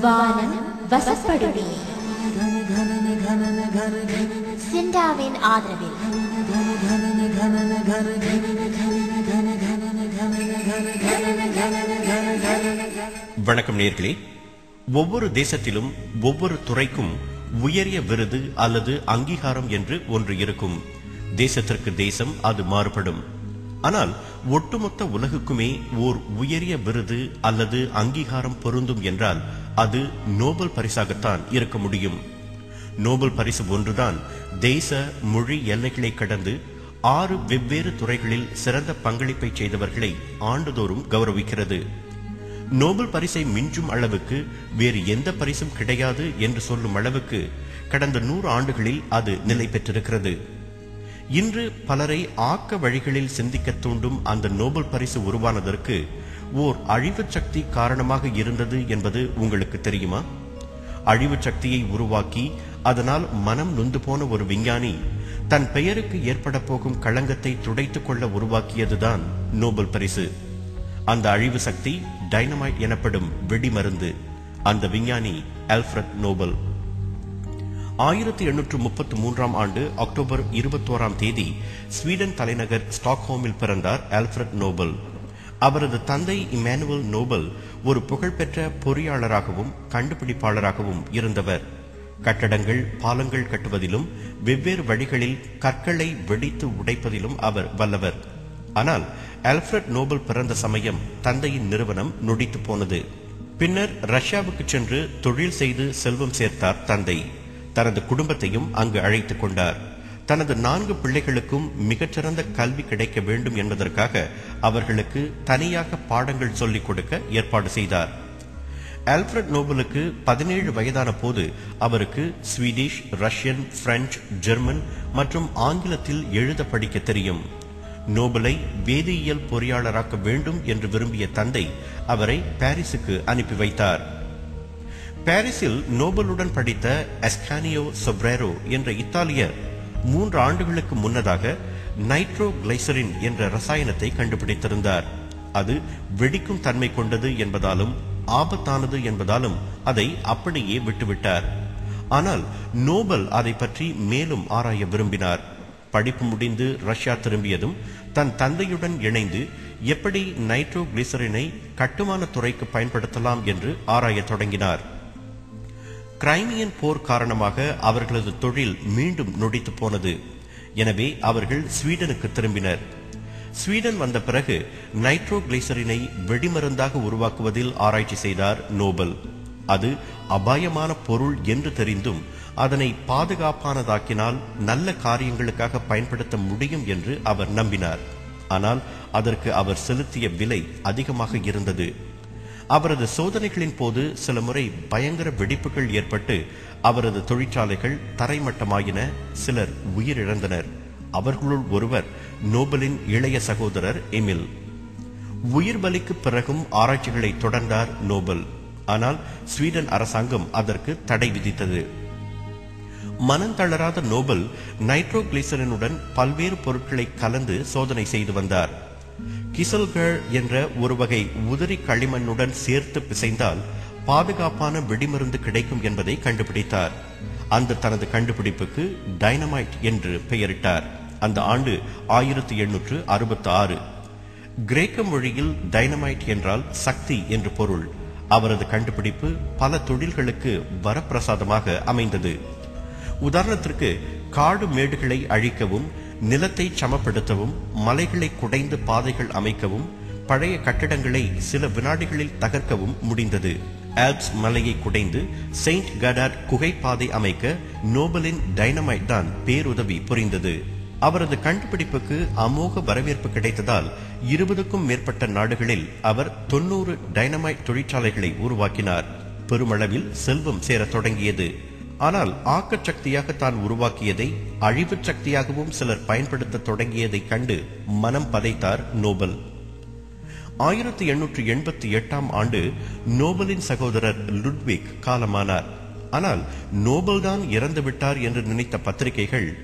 வானம் வசப்படுமே. சிண்டாவின் ஆதரவில். வணக்கம் நேர்களே. ஒவ்வொரு தேசத்திலும் ஒவ்வொரு துறைக்கும் உயரிய விருது அல்லது அங்கீகாரம் என்று ஒன்று இருக்கும். தேசத்திற்கு தேசம் அது மாறுபடும். ஆனால் ஒட்டுமொத்த உலகுக்குமே ஓர் உயரிய விருது அல்லது அங்கீகாரம் பொருந்தும் என்றால் அது நோபல் பரிசாகத்தான் இருக்க முடியும். நோபல் பரிசு ஒன்றுதான் தேச மொழி எல்லைகளை கடந்து ஆறு வெவ்வேறு துறைகளில் சிறந்த பங்களிப்பை செய்தவர்களை ஆண்டுதோறும் கௌரவிக்கிறது. நோபல் பரிசை மிஞ்சும் அளவுக்கு வேறு எந்த பரிசும் கிடையாது என்று சொல்லும் அளவுக்கு கடந்த நூறு ஆண்டுகளில் அது நிலை பெற்றிருக்கிறது இன்று பலரை ஆக்க வழிகளில் சிந்திக்க தூண்டும் அந்த நோபல் பரிசு உருவானதற்கு ஓர் அழிவு சக்தி காரணமாக இருந்தது என்பது உங்களுக்கு தெரியுமா? அழிவு சக்தியை உருவாக்கி அதனால் மனம் நொந்து போன ஒரு விஞ்ஞானி தன் பெயருக்கு ஏற்பட போகும் களங்கத்தை துடைத்துக் கொள்ள உருவாக்கியதுதான் நோபல் பரிசு. அந்த அழிவு சக்தி டைனமைட் எனப்படும் வெடிமருந்து. அந்த விஞ்ஞானி அல்ஃபிரட் நோபல். ஆயிரத்தி எண்ணூற்று முப்பத்து மூன்றாம் ஆண்டு அக்டோபர் இருபத்தோராம் தேதி ஸ்வீடன் தலைநகர் ஸ்டாக்ஹோமில் பிறந்தார் ஆல்ஃபிரட் நோபல். அவரது தந்தை இமானுவல் நோபல் ஒரு புகழ்பெற்ற பொறியாளராகவும் கண்டுபிடிப்பாளராகவும் இருந்தவர். கட்டடங்கள் பாலங்கள் கட்டுவதிலும் வெவ்வேறு வழிகளில் கற்களை வெடித்து உடைப்பதிலும் அவர் வல்லவர். ஆனால் ஆல்ஃபிரட் நோபல் பிறந்த சமயம் தந்தையின் நிறுவனம் நொடித்து போனது. பின்னர் ரஷ்யாவுக்கு சென்று தொழில் செய்து செல்வம் சேர்த்தார் தந்தை. தனது குடும்பத்தையும் அங்கு அழைத்துக் கொண்டார். தனது நான்கு பிள்ளைகளுக்கும் மிகச்சிறந்த கல்வி கிடைக்க வேண்டும் என்பதற்காக அவர்களுக்கு தனியாக பாடங்கள் சொல்லிக் கொடுக்க ஏற்பாடு செய்தார். ஆல்ஃபிரட் நோபலுக்கு பதினேழு வயதான போது அவருக்கு ஸ்வீடிஷ் ரஷ்யன் பிரெஞ்சு ஜெர்மன் மற்றும் ஆங்கிலத்தில் எழுத படிக்க தெரியும். நோபலை வேதியியல் பொறியாளராக்க வேண்டும் என்று விரும்பிய தந்தை அவரை பாரிஸுக்கு அனுப்பி வைத்தார். பாரிஸில் நோபலுடன் படித்த எஸ்கானியோ சொப்ரேரோ என்ற இத்தாலியர் மூன்று ஆண்டுகளுக்கு முன்னதாக நைட்ரோ கிளைசரின் என்ற ரசாயனத்தை கண்டுபிடித்திருந்தார். அது வெடிக்கும் தன்மை கொண்டது என்பதாலும் ஆபத்தானது என்பதாலும் அதை அப்படியே விட்டுவிட்டார். ஆனால் நோபல் அதை பற்றி மேலும் ஆராய விரும்பினார். படிப்பு முடிந்து ரஷ்யா திரும்பியதும் தன் தந்தையுடன் இணைந்து எப்படி நைட்ரோ கிளிசரினை கட்டுமான துறைக்கு பயன்படுத்தலாம் என்று ஆராயத் தொடங்கினார். கிரைமியன் போர் காரணமாக அவர்களது தொழில் மீண்டும் நொடித்து போனது. எனவே அவர்கள் ஸ்வீடனுக்கு திரும்பினர். ஸ்வீடன் வந்த பிறகு நைட்ரோகிளைசரினை வெடிமருந்தாக உருவாக்குவதில் ஆராய்ச்சி செய்தார் நோபல். அது அபாயமான பொருள் என்று தெரிந்தும் அதனை பாதுகாப்பானதாக்கினால் நல்ல காரியங்களுக்காக பயன்படுத்த முடியும் என்று அவர் நம்பினார். ஆனால் அதற்கு அவர் செலுத்திய விலை அதிகமாக இருந்தது. அவரது சோதனைகளின் போது சில முறை பயங்கர வெடிப்புகள் ஏற்பட்டு அவரது தொழிற்சாலைகள் தரைமட்டமாகின சிலர் உயிரிழந்தனர். அவர்களுள் ஒருவர் நோபலின் இளைய சகோதரர் எமில். உயிர் பலிக்கு பிறகும் ஆராய்ச்சிகளை தொடர்ந்தார் நோபல். ஆனால் ஸ்வீடன் அரசாங்கம் அதற்கு தடை விதித்தது. மனம் தளராத நோபல் நைட்ரோகிளிசரினுடன் பல்வேறு பொருட்களை கலந்து சோதனை செய்து வந்தார். கிசல்கள் என்ற ஒரு வகை உதிரி களிமண்ணுடன் சேர்த்து பிசைந்தால் பாதுகாப்பான வெடிமருந்து கிடைக்கும் என்பதை கண்டுபிடித்தார். அந்த தனது கண்டுபிடிப்புக்கு டைனமைட் என்று பெயரிட்டார். அந்த ஆண்டு ஆயிரத்தி எண்ணூற்று அறுபத்தி ஆறு கிரேக்க மொழியில் டைனமைட் என்றால் சக்தி என்று பொருள். அவரது கண்டுபிடிப்பு பல தொழில்களுக்கு வரப்பிரசாதமாக அமைந்தது. உதாரணத்திற்கு காடு மேடுகளை அழிக்கவும் நிலத்தை சமப்படுத்தவும் மலைகளை குடைந்து பாதைகள் அமைக்கவும் பழைய கட்டிடங்களை சில வினாடிகளில் தகர்க்கவும் முடிந்தது. ஆல்ப்ஸ் மலையை குடைந்து செயின்ட் கடாட் குகை பாதை அமைக்க நோபலின் டைனமைட் தான் பேருதவி புரிந்தது. அவரது கண்டுபிடிப்புக்கு அமோக வரவேற்பு கிடைத்ததால் இருபதுக்கும் மேற்பட்ட நாடுகளில் அவர் தொன்னூறு டைனமைட் தொழிற்சாலைகளை உருவாக்கினார். பெருமளவில் செல்வம் சேரத் தொடங்கியது. ஆனால் ஆக்கச் சக்தியாக தான் உருவாக்கியதை அழிவுச் சக்தியாகவும் சிலர் பயன்படுத்த தொடங்கியதைக் கண்டு மனம் பதைத்தார் நோபல். ஆயிரத்தி எண்ணூற்றி எண்பத்தி எட்டாம் ஆண்டு நோபலின் சகோதரர் லுட்விக் காலமானார். ஆனால் நோபல் தான் இறந்து விட்டார் என்று நினைத்த பத்திரிகைகள்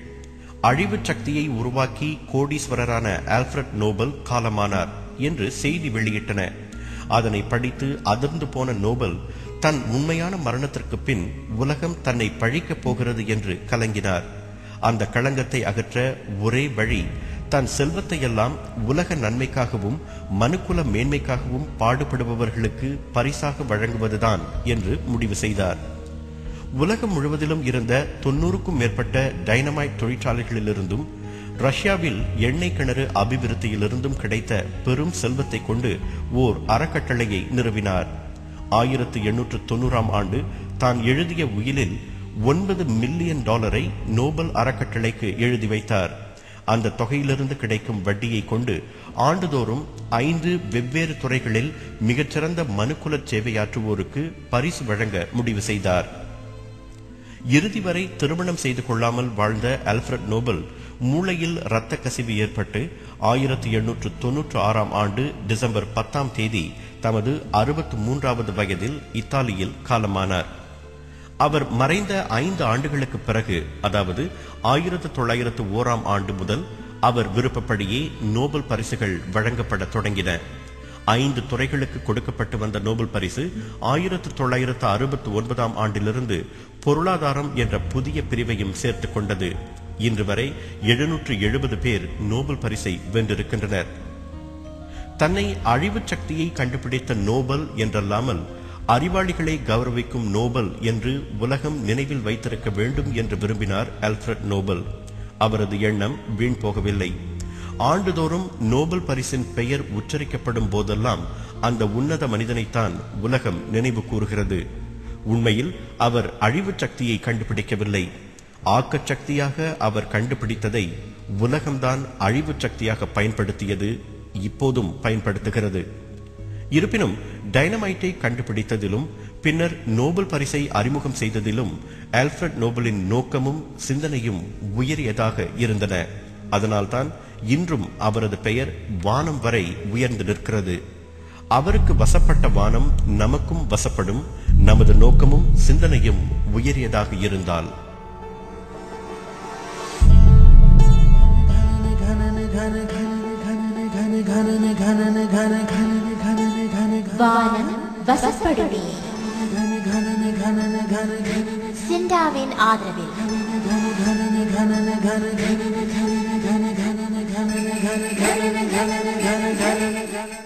அழிவுச் சக்தியை உருவாக்கி கோடீஸ்வரரான ஆல்ஃபிரட் நோபல் காலமானார் என்று செய்தி வெளியிட்டன. அதனை படித்து அதிர்ந்து போன நோபல் தன் உண்மையான மரணத்திற்கு பின் உலகம் தன்னை பழிக்கப் போகிறது என்று கலங்கினார். அந்த களங்கத்தை அகற்ற ஒரே வழி தன் செல்வத்தையெல்லாம் உலக நன்மைக்காகவும் மனுக்குல மேன்மைக்காகவும் பாடுபடுபவர்களுக்கு பரிசாக வழங்குவதுதான் என்று முடிவு செய்தார். உலகம் முழுவதிலும் இருந்த தொன்னூறுக்கும் மேற்பட்ட டைனமைட் தொழிற்சாலைகளிலிருந்தும் ரஷ்யாவில் எண்ணெய் கிணறு அபிவிருத்தியிலிருந்தும் கிடைத்த பெரும் செல்வத்தை கொண்டு ஓர் அறக்கட்டளையை நிறுவினார். ஆயிரத்து எண்ணூற்று தொண்ணூறாம் ஆண்டு தான் எழுதிய உயிலில் ஒன்பது மில்லியன் டாலரை நோபல் அறக்கட்டளைக்கு எழுதி வைத்தார். அந்த தொகையிலிருந்து கிடைக்கும் வட்டியை கொண்டு ஆண்டுதோறும் ஐந்து வெவ்வேறு துறைகளில் மிகச்சிறந்த மனுக்குல சேவையாற்றுவோருக்கு பரிசு வழங்க முடிவு செய்தார். இறுதி வரை திருமணம் செய்து கொள்ளாமல் வாழ்ந்த அல்ஃபிரட் நோபல் மூளையில் இரத்த கசிவு ஏற்பட்டு ஆயிரத்தி எண்ணூற்று தொன்னூற்று ஆறாம் ஆண்டு டிசம்பர் பத்தாம் தேதி தமது அறுபத்து மூன்றாவது வயதில் இத்தாலியில் காலமானார். அவர் மறைந்த ஐந்து ஆண்டுகளுக்கு பிறகு அதாவது ஆயிரத்து தொள்ளாயிரத்து ஓராம் ஆண்டு முதல் அவர் விருப்பப்படியே நோபல் பரிசுகள் வழங்கப்பட தொடங்கின. ஐந்து துறைகளுக்கு கொடுக்கப்பட்டு வந்த நோபல் பரிசு ஆயிரத்து தொள்ளாயிரத்து அறுபத்தி ஒன்பதாம் ஆண்டிலிருந்து பொருளாதாரம் என்ற புதிய பிரிவையும் சேர்த்துக் கொண்டது. இன்று வரை எழுநூற்று எழுபது பேர் நோபல் பரிசை வென்றிருக்கின்றனர். தன்னை அழிவுச் சக்தியை கண்டுபிடித்த நோபல் என்றல்லாமல் அறிவாளிகளை கௌரவிக்கும் நோபல் என்று உலகம் நினைவில் வைத்திருக்க வேண்டும் என்று விரும்பினார் அல்ஃபிரட் நோபல். அவரது எண்ணம் வீண் போகவில்லை. ஆண்டுதோறும் நோபல் பரிசின் பெயர் உச்சரிக்கப்படும் போதெல்லாம் அந்த உன்னத மனிதனைத்தான் உலகம் நினைவு கூறுகிறது. உண்மையில் அவர் அழிவுச் சக்தியை கண்டுபிடிக்கவில்லை. ஆக்கச் சக்தியாக அவர் கண்டுபிடித்ததை உலகம்தான் அழிவுச் சக்தியாக பயன்படுத்தியது இப்போதும் பயன்படுத்துகிறது. இருப்பினும் டைனமைட்டை கண்டுபிடித்ததிலும் பின்னர் நோபல் பரிசை அறிமுகம் செய்ததிலும் ஆல்ஃபிரட் நோபலின் நோக்கமும் சிந்தனையும் உயரியதாக இருந்தன. அதனால்தான் இன்றும் அவரது பெயர் வானம் வரை உயர்ந்து நிற்கிறது. அவருக்கு வசப்பட்ட வானம் நமக்கும் வசப்படும் நமது நோக்கமும் சிந்தனையும் உயரியதாக இருந்தால். வானம் வசப்படுமே சிண்டாவின் ஆதரவில் Gana, gana, gana, gana, gana, gana, gana, gana, gana, gana, gana, gana, gana, gana, gana,